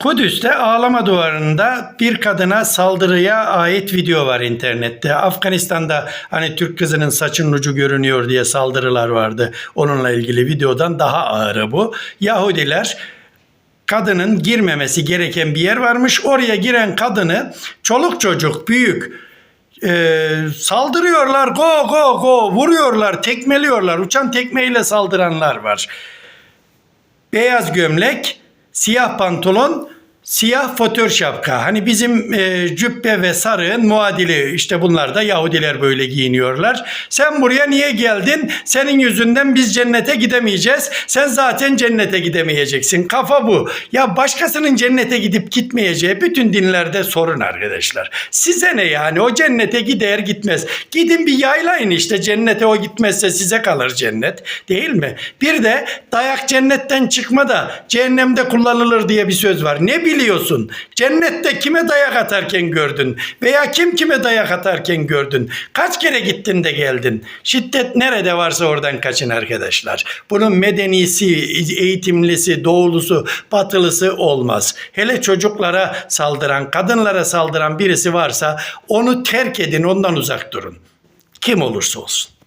Kudüs'te ağlama duvarında bir kadına saldırıya ait video var internette. Afganistan'da hani Türk kızının saçının ucu görünüyor diye saldırılar vardı. Onunla ilgili videodan daha ağırı bu. Yahudiler kadının girmemesi gereken bir yer varmış. Oraya giren kadını çoluk çocuk büyük e, saldırıyorlar go go go vuruyorlar tekmeliyorlar uçan tekmeyle saldıranlar var beyaz gömlek, siyah pantolon, siyah fotör şapka. Hani bizim e, cübbe ve sarığın muadili işte bunlar da Yahudiler böyle giyiniyorlar. Sen buraya niye geldin? Senin yüzünden biz cennete gidemeyeceğiz. Sen zaten cennete gidemeyeceksin. Kafa bu. Ya başkasının cennete gidip gitmeyeceği bütün dinlerde sorun arkadaşlar. Size ne yani? O cennete gider gitmez. Gidin bir yaylayın işte cennete o gitmezse size kalır cennet. Değil mi? Bir de dayak cennetten çıkma da cehennemde kullanılır diye bir söz var. Ne biliyorsun? Cennette kime dayak atarken gördün? Veya kim kime dayak atarken gördün? Kaç kere gittin de geldin? Şiddet nerede varsa oradan kaçın arkadaşlar. Bunun medenisi, eğitimlisi, doğulusu, batılısı olmaz. Hele çocuklara saldıran, kadınlara saldıran birisi varsa onu terk edin, ondan uzak durun. Kim olursa olsun.